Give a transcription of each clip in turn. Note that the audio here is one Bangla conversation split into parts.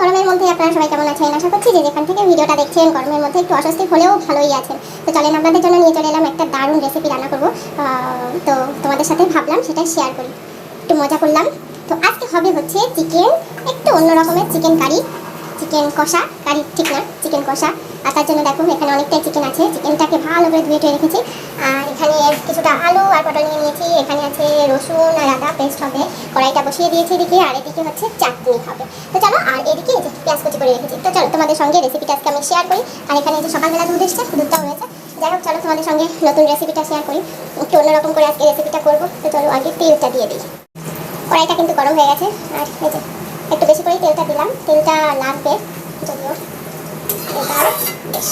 গরমের মধ্যে আপনারা সবাই কেমন আছেন? আশা করছি যে যেখান থেকে ভিডিওটা দেখছেন, গরমের মধ্যে একটু অস্বস্তি হলেও ভালোই আছেন। তো চলেন, আপনাদের জন্য নিয়ে চলে এলাম একটা দারুণ রেসিপি রান্না করব। তো তোমাদের সাথে ভাবলাম সেটাই শেয়ার করি। একটু মজা করলাম। তো আজকে হবে হচ্ছে চিকেন একটু অন্য রকমের চিকেন কারি চিকেন কষা কারি ঠিক না চিকেন কষা। আর তার জন্য দেখো, এখানে অনেকটাই চিকেন আছে। চিকেনটাকে ভালো করে ধুয়ে টুয়ে রেখেছি। এখানে কিছুটা আলু আর পটল নিয়ে নিয়েছি। এখানে আছে রসুন আর আদা পেস্ট হবে। কড়াইটা বসিয়ে দিয়েছি এদিকে, আর এদিকে হচ্ছে চাটনি হবে। তো চলো, আর এদিকে এই যে পেঁয়াজ কুচি করে রেখেছি। তো চলো, তোমাদের সঙ্গে রেসিপিটা আজকে আমি শেয়ার করি। আর এখানে যে সকালবেলা দুধ এসছে, দুধটাও হয়েছে। যাই হোক, চলো, তোমাদের সঙ্গে নতুন রেসিপিটা শেয়ার করি। একটু অন্যরকম করে আজকে রেসিপিটা করব। তো চলো, আগে তেলটা দিয়ে দিই। কড়াইটা কিন্তু গরম হয়ে গেছে। আর এই যে একটু বেশি করে তেলটা দিলাম। তেলটা লাগবে যদিও। এবার বেশ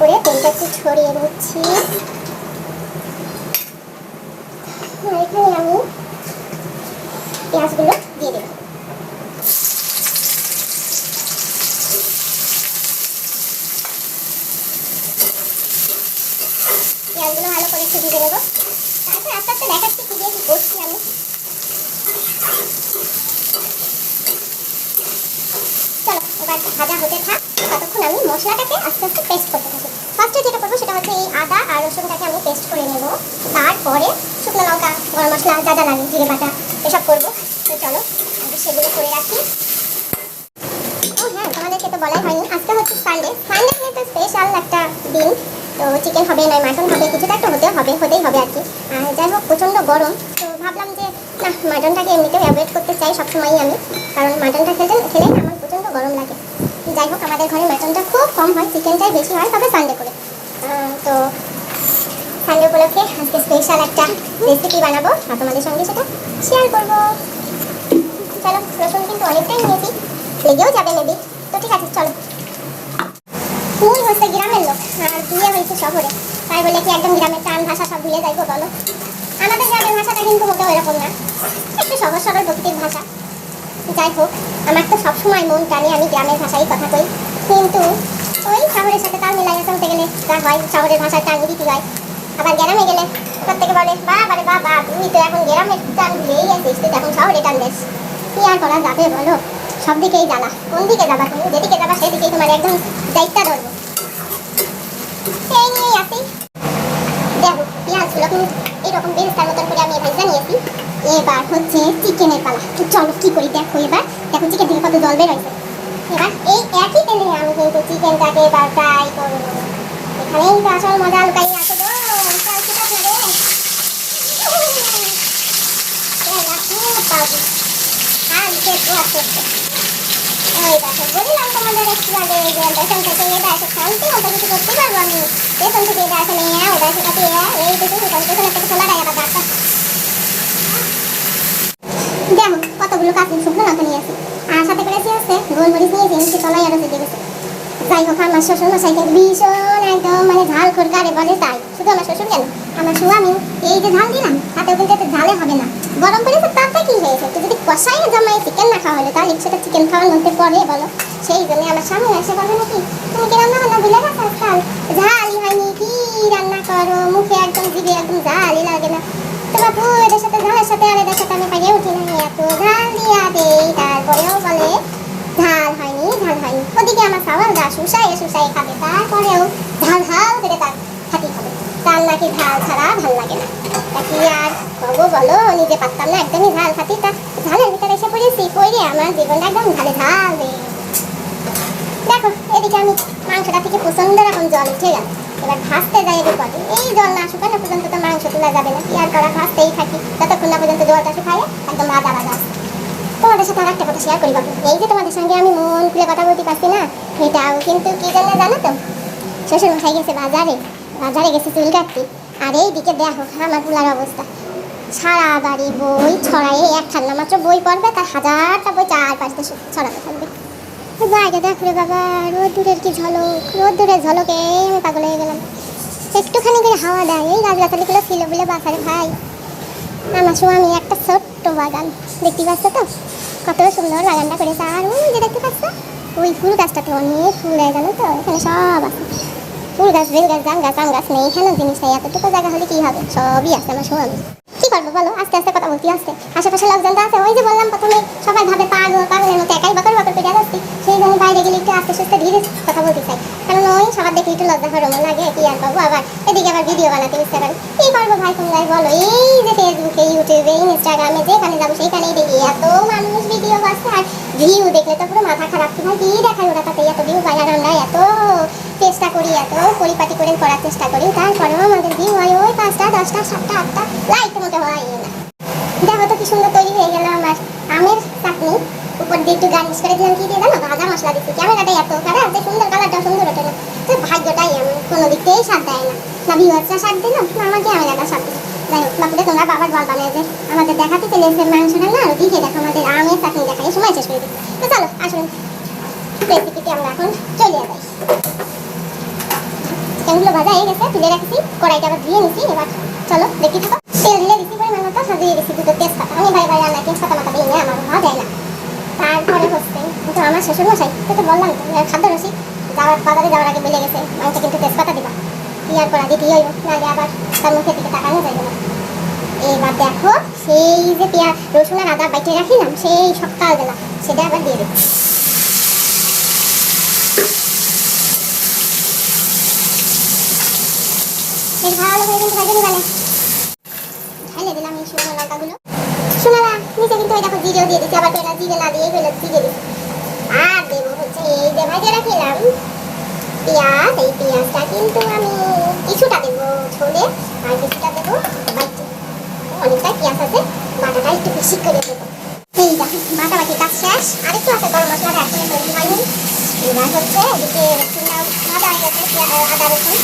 করে তেলটা একটু ছড়িয়ে দিচ্ছি আর আমি পেঁয়াজগুলো দিয়ে দেবো পেঁয়াজগুলো ভালো করে একটু তারপর আস্তে আস্তে দেখাচ্ছি করছি আমি। চলো, এবার ভাজা হতে ততক্ষণ আমি মশলাটাকে আস্তে আস্তে পেস্ট করতে থাকি। যেটা হচ্ছে আদা আর রসুনটাকে আমি পেস্ট করে নেব। তারপরে শুকনো লঙ্কা, গরম মশলা, যা যা লাগে, জিরে বাটা, এসব করব। তো চলো, আগে সেগুলো করে রাখি। ও হ্যাঁ তোমাদেরকে তো বলাই হয়নি। আজকে হচ্ছে সানডে সানডে কিন্তু স্পেশাল একটা দিন। তো চিকেন হবে, নয় মাটন হবে কিছু তো একটা হতে হবে, হতেই হবে আর কি। আর যাই হোক, প্রচণ্ড গরম। তো ভাবলাম যে, না মাটনটাকে এমনিতেও অ্যাভয়েড করতে চাই সবসময়ই আমি। কারণ মাটনটা খেলে খেলেই না আমার প্রচণ্ড গরম লাগে। যাই হোক, আমাদের ঘরে মাটনটা খুব কম হয় চিকেনটাই বেশি হয়, তবে সানডে করে। তো উপলক্ষে আজকে স্পেশাল একটা রেসিপি বানাবো আর তোমাদের সঙ্গে সেটা শেয়ার করব। চলো, রসুন কিন্তু অনেকটাই নিয়েছি, লেগেও যাবে মেবি তো ঠিক আছে, চলো। ফুল হচ্ছে গ্রামের লোক আর বিয়ে হয়েছে শহরে। তাই বলে কি একদম গ্রামের টান ভাষা সব ভুলে যাইবো, বলো? আমাদের গ্রামের ভাষাটা কিন্তু মোটেও এরকম না। একটু সহজ সরল ভক্তির ভাষা। যাই হোক, আমার তো সবসময় মন টানে আমি গ্রামের ভাষায় কথা কই। কিন্তু ওই শহরের সাথে তাল মিলাই চলতে গেলে যা হয়, শহরের ভাষার টান দিতে হয়। আবার গ্রামে গেলে প্রত্যেকে বলে বা বারে বা বা তো এখন গ্রামের টান ভুলেই আছিস তুই এখন শহরে টান দিস। কি আর করা যাবে বলো? সব দিকেই জ্বালা। কোন দিকে যাবা তুমি? যেদিকে যাবা সেদিকেই তোমার একদম দায়িত্ব ধরবো। সেই নিয়েই আসি দেখো পেঁয়াজগুলো কিন্তু এরকম বেরেস্তার মতন করে আমি ভাজা নিয়েছি। এবার হচ্ছে চিকেনের পালা। তো চলো কি করি দেখো এবার। দেখো চিকেন থেকে কত জল বের হয়েছে। এবার এই একই তেলে আমি কিন্তু চিকেনটাকে এবার ফ্রাই করব। এখানেই তো আসল মজা লুকাই আছে গো চল ঠিক আছে রে তেল খুব পাবো আর খেতে আছে। ওই দেখো, বললাম তোমাদের একটু আগে যে বেসন থেকে এটা এসে শান্তি মতো কিছু করতে পারব আমি। বেসন থেকে এটা আসলে হ্যাঁ ওটা সেটা দিয়ে এই থেকে দেখো আমার শ্বশুর মশাই ভীষণ একদম মানে ঝাল খোরকারে বলে তাই। শুধু আমার শ্বশুর কেন? আমার স্বামী এই যে ঝাল দিলাম তাতেও কিন্তু এত ঝালে হবে না। গরম করেছে তাতে কি হয়েছে? তো যদি কষাই জমাই চিকেন না খাওয়া হলে, তাহলে সেটা চিকেন খাওয়ার মধ্যে পড়ে বলো। সেই জন্য আমার স্বামী এসে বলে নাকি, তুমি কি রান্না বান্না ভুলে গেছো? আজকাল ঝালই হয়নি, কি রান্না করো? মুখে একদম জিভে একদম ঝালই লাগে না। তো বাপু, এদের সাথে ঝালের সাথে আর এদের সাথে আমি পাইয়ে উঠি না। এত ঝাল দিয়া দেই। তারপরেও বলে, ঝাল হয়নি ঝাল হয়নি। ওদিকে আমার সাওয়াল গা শুষায় শুষায় খাবে। তারপরেও ঝাল ঝাল করে তার খাতি হবে তার নাকি ঝাল ছাড়া ভালো লাগে না। তা কি আর কবো বলো? নিজে পারতাম না, একদমই ঝাল খাতি তা ঝালের ভিতরে এসে পড়েছি পড়ে আমার জীবনটা একদম ঝালে ঝাল দেখো, এদিকে আমি মাংসটা থেকে প্রচণ্ড রকম জল উঠে গেল। এবার ভাজতে যাই পথে এই জল না শুকানো পর্যন্ত তো মাংস তোলা যাবে না। কি আর করা, ভাজতেই থাকি। যতক্ষণ না পর্যন্ত জলটা শুকায়, একদম ভাজা আসে। তোমাদের সাথে আর একটা কথা শেয়ার করি বাবু এই যে তোমাদের সঙ্গে আমি মন খুলে কথা বলতে পারছি না এটাও কিন্তু কি জন্য জানো তো? শ্বশুর মশাই গেছে বাজারে। বাজারে গেছে চুল কাটতে। আর এই দিকে দেখো আমার পুলার অবস্থা। সারা বাড়ি বই ছড়াই এক ঠান্ডা মাত্র বই পড়বে, তার হাজারটা বই চার পাঁচটা ছড়াতে থাকবে। বাইরে দেখো রে বাবা, রোদ্দুরের কি ঝলক, রোদ্দুরের ঝলকে আমি পাগল হয়ে গেলাম। একটুখানি করে হাওয়া দেয় এই গাছগাছালিগুলো ছিল বলে বাসারে ভাই। আমার স্বামী একটা ছোট্ট বাগান, দেখতে পাচ্ছ তো? কত সুন্দর বাগানটা করেছে। আর ওই যে দেখতে পাচ্ছ, ওই ফুল গাছটাতে অনেক ফুল দেয় জানো তো, এখানে সব আছে। ফুল গাছ বেল গাছ জাম গাছ, আম গাছ নেই এখানে জিনিস নেই, এতটুকু জায়গা হলে কি হবে? সবই আছে আমার স্বামী কি করব বলো? আস্তে আস্তে কথা বলতে আসতে আশেপাশে লোকজন তো আছে, ওই যে বললাম প্রথমে, সবাই ভাবে পাগল পাগলের মতো একাই বাকর বাকর পেটে যাচ্ছি সেই জন্য বাইরে গেলে একটু আস্তে সুস্তে ধীরে কথা বলতে চাই। কারণ ওই সবার দেখে একটু লজ্জা সরমও লাগে, কি আর পাবো আবার? এদিকে আবার ভিডিও বানাতে ইচ্ছা করে। কি করব ভাই তোমরাই বলো, এই যে ফেসবুকে ইউটিউবে ইনস্টাগ্রামে যেখানে যাব সেইখানেই দেখি এত মানুষ ভিডিও করছে আর ভিউ দেখলে তো পুরো মাথা খারাপ। কি ভাই, কি দেখায় ওরা তাতে? এত ভিউ পাই আর করি, এত পরিপাটি করে করার চেষ্টা করি, তারপরেও আমাদের ভিউ হয়, ওই পাঁচটা, দশটা, সাতটা, আটটা লাইক মতো হয় না। দেখো তো কি সুন্দর তৈরি হয়ে গেল আমার আমের চাটনি। উপর দিয়ে একটু গার্নিশ করে দিলাম, কি দিয়ে জানো? ভাজা মশলা দিচ্ছি ক্যামেরাটা এত খারাপ যে সুন্দর কালারটা সুন্দর ওঠে না। তো ভাগ্যটাই এমন, কোনো দিক থেকেই সাথ দেয় না। না ভিউয়ার্সরা সাথ দিল, না আমার ক্যামেরাটা সাথ দিল। যাই হোক বাপুরে তোমরা বাবার বল বানিয়ে যে আমাদের দেখাতে চলে এসে মাংসটা না, আর দিকে দেখো আমাদের আমের চাটনি দেখাই সময় শেষ করে দিই তো চলো, আসুন। রেসিপিতে আমরা এখন চলে যাই। চিকেনগুলো ভাজা হয়ে গেছে, তুলে রাখছি, কড়াইটা আবার ধুয়ে নিছি, এবার চলো দেখি থাকো তেল দিয়ে দিছি পরিমাণ মতো আর দিয়ে দিছি দুটো তেজপাতা। আমি ভাই ভাই রান্না তেজপাতা মাথা দিই না আমার ভাবা যায় না। তারপরে হচ্ছে কিন্তু আমার শ্বশুর মশাই, তো তো বললাম তো খাদ্য রসি যাওয়ার বাজারে যাওয়ার আগে বেলে গেছে, মাংস কিন্তু তেজপাতা দিবা। ইয়ার পর দিতে হইব নাহলে আবার তার মুখের দিকে তাকানো যাবে না। এবার দেখো, সেই যে পেঁয়াজ, রসুন আর আদা বাইটে রাখিলাম, সেই সকালবেলা, সেটা আবার দিয়ে দিচ্ছি। পেঁয়াজ, এই পেঁয়াজটা কিন্তু আমি কিছুটা দেবো ছোলে আর কিছুটা দেবো বাইটে অনেকটাই পেঁয়াজ আছে, বাটাটা একটু বেশি করে দেবো। এই দেখো বাটা বাটি কাজ শেষ। আরেকটু হচ্ছে এদিকে রসুনটা ভাজা হয়ে আদা রসুন।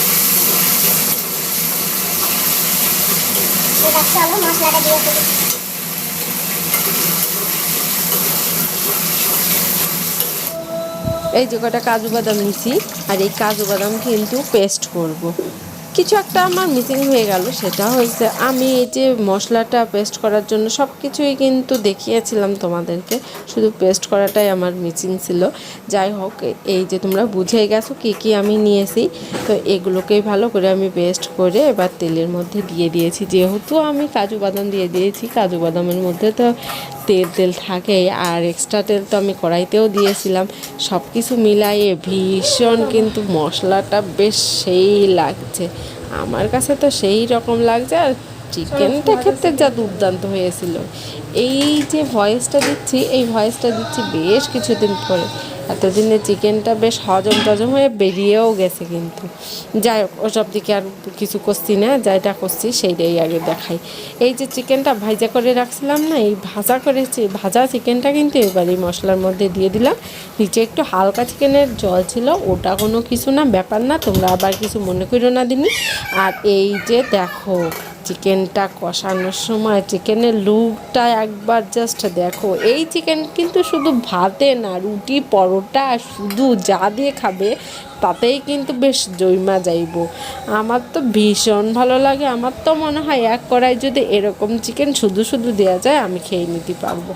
এই যে কটা কাজু বাদাম নিছি আর এই কাজু বাদাম কিন্তু পেস্ট করব। কিছু একটা আমার মিসিং হয়ে গেল, সেটা হচ্ছে আমি এই যে মশলাটা পেস্ট করার জন্য সব কিছুই কিন্তু দেখিয়েছিলাম তোমাদেরকে, শুধু পেস্ট করাটাই আমার মিসিং ছিল। যাই হোক, এই যে তোমরা বুঝে গেছো কি কি আমি নিয়েছি, তো এগুলোকেই ভালো করে আমি পেস্ট করে এবার তেলের মধ্যে দিয়ে দিয়েছি। যেহেতু আমি কাজু বাদাম দিয়ে দিয়েছি, কাজু বাদামের মধ্যে তো তেল তেল থাকে আর এক্সট্রা তেল তো আমি কড়াইতেও দিয়েছিলাম। সব কিছু মিলাইয়ে ভীষণ কিন্তু মশলাটা বেশ সেই লাগছে। আমার কাছে তো সেই রকম লাগছে আর চিকেনটা খেতে যা দুর্দান্ত হয়েছিল। এই যে ভয়েসটা দিচ্ছি, এই ভয়েসটা দিচ্ছি বেশ কিছুদিন পরে। এতদিনে চিকেনটা বেশ হজম টজম হয়ে বেরিয়েও গেছে কিন্তু। যাই হোক, ওসব দিকে আর কিছু করছি না, যাইটা করছি সেইটাই আগে দেখাই। এই যে চিকেনটা ভাজা করে রাখছিলাম না, এই ভাজা করেছি, ভাজা চিকেনটা কিন্তু এবার মশলার মধ্যে দিয়ে দিলাম। নিচে একটু হালকা চিকেনের জল ছিল, ওটা কোনো কিছু না, ব্যাপার না, তোমরা আবার কিছু মনে করো না দিনি। আর এই যে দেখো চিকেনটা কষানোর সময় চিকেনের লুকটা একবার জাস্ট দেখো। এই চিকেন কিন্তু শুধু ভাতে না, রুটি, পরোটা, শুধু যা দিয়ে খাবে তাতেই কিন্তু বেশ জৈমা যাইব। আমার তো ভীষণ ভালো লাগে, আমার তো মনে হয় এক কড়াই যদি এরকম চিকেন শুধু শুধু দেওয়া যায়, আমি খেয়ে নিতে পারব।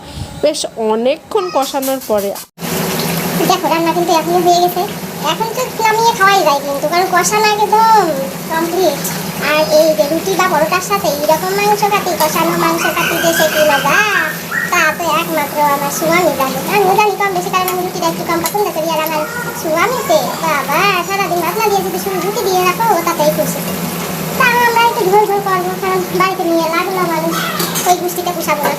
বেশ অনেকক্ষণ কষানোর পরে দেখো কিন্তু এখনও হয়ে গেছে। এখন তো নামিয়ে খাওয়াই যায় কিন্তু, কারণ কষানো একদম কমপ্লিট আর এই রুটি বা পরোটার সাথে এইরকম মাংস কাটি, কষানো মাংস কাটি, যে সে কি মজা? তা তো একমাত্র আমার সুয়ামি জানে। আমি জানি কম বেশি, কারণ আমি রুটিটা একটু কম পছন্দ করি। আর আমার সুয়ামিতে, বাবা, সারাদিন ভাত না দিয়ে যদি শুধু রুটি দিয়ে রাখো তাতেই খুশি। তা আমরা একটু ঝোল ঝোল করব কারণ বাড়িতে নিয়ে লাগল মানুষ, ওই গুষ্টিটা পুষাবো না।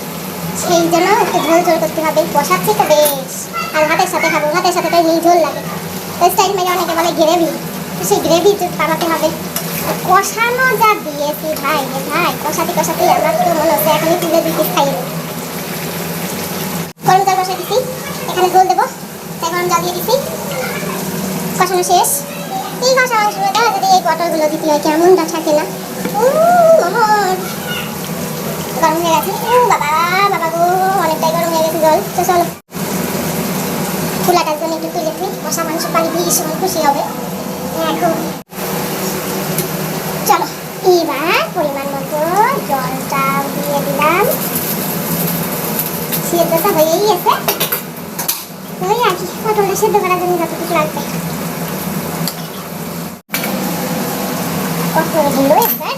সেই জন্য একটু ঝোল ঝোল করতে হবে বসাচ্ছি তো বেশ। আর ভাতের সাথে খাব, ভাতের সাথে তো এই ঝোল লাগে। ওই স্টাইল মেরে অনেকে বলে গ্রেভি, তো সেই গ্রেভি বানাতে হবে। কষানো যা দিয়েছি ভাই রে ভাই, কষাতে কষাতে আমার তো মনে হচ্ছে এখনই তুলে দিতে খাই গরম জল বসাই দিছি, এখানে ঝোল দেবো তাই গরম জল দিয়ে দিছি। কষানো শেষ। এই কষা মাংসগুলো দেখা যদি এই পটলগুলো দিতে হয়, কেমনটা থাকে না? গরম হয়ে গেছে। বাবা বাবা গো, অনেকটাই গরম হয়ে গেছে জল। তো চলো। ফুলাটার জন্য একটু তুলে দিই কষা মাংস, পানি ভীষণ খুশি হবে। এখন দিয়ে দোসা হয়েই আছে ওই আর কি পটলটা সেদ্ধ করার জন্য যতটুকু লাগবে পটলগুলো এবার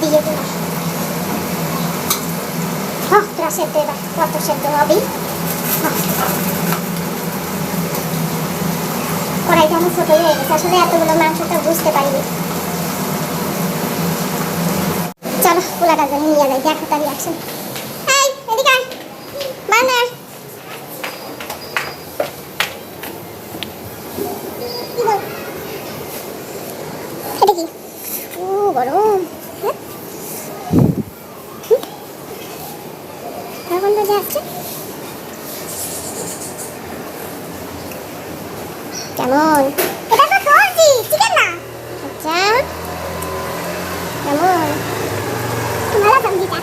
দিয়ে দেব হস্তরা সেদ্ধ এবার পটল সেদ্ধ হবেই কড়াইটা আমার ছোট হয়ে গেছে আসলে এতগুলো মাংসটা বুঝতে পারিনি চলো, পোলাটা নিয়ে যাই, দেখো তার রিয়াকশন এটা কি? ও হ্যাঁ? কার্বন বাজে আসছে কেমন এটা তো সবজি চিকেন না আচ্ছা কেমন ভালো সবজিটা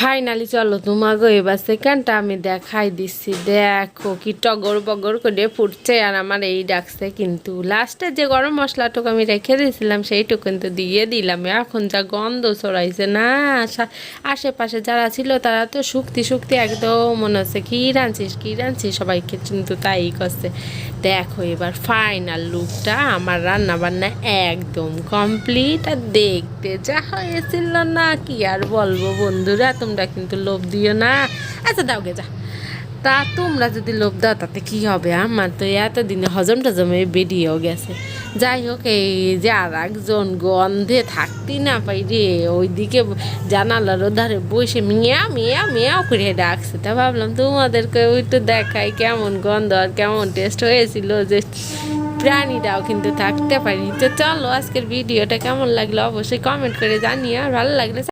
ফাইনালি চলো তোমাকে এবার সেকেন্ডটা আমি দেখাই দিচ্ছি। দেখো কি টগর বগর করে ফুটছে আর আমার এই ডাকছে কিন্তু। লাস্টে যে গরম মশলাটুকু আমি রেখে দিয়েছিলাম, সেইটুকু কিন্তু দিয়ে দিলাম। এখন যা গন্ধ ছড়াইছে, না আশা- আশেপাশে যারা ছিল তারা তো শুক্তি শুক্তি একদম মনে হচ্ছে, কী রাঁধছিস কী রাঁধছিস? সবাইকে কিন্তু তাই করছে। দেখো এবার ফাইনাল লুকটা আমার রান্না বান্না একদম কমপ্লিট আর দেখতে যা হয়েছিল না, কি আর বলব বন্ধুরা তোমরা কিন্তু লোভ দিও না। আচ্ছা দাও গে, যা। তা তোমরা যদি লোভ দাও, তাতে কি হবে, আমার তো এতদিনে হজম টজমে বেরিয়েও গেছে। যাই হোক, এই যে আর একজন গন্ধে থাকতেই না পাই রে, ওইদিকে জানালার ধারে বসে মিয়া মিয়া মিয়াও করে ডাকছে। তা ভাবলাম তোমাদেরকে ওই তো দেখাই কেমন গন্ধ আর কেমন টেস্ট হয়েছিল যে প্রাণীরাও কিন্তু থাকতে পারি তো চলো, আজকের ভিডিওটা কেমন লাগল অবশ্যই কমেন্ট করে জানিয়ে আর ভালো লাগলে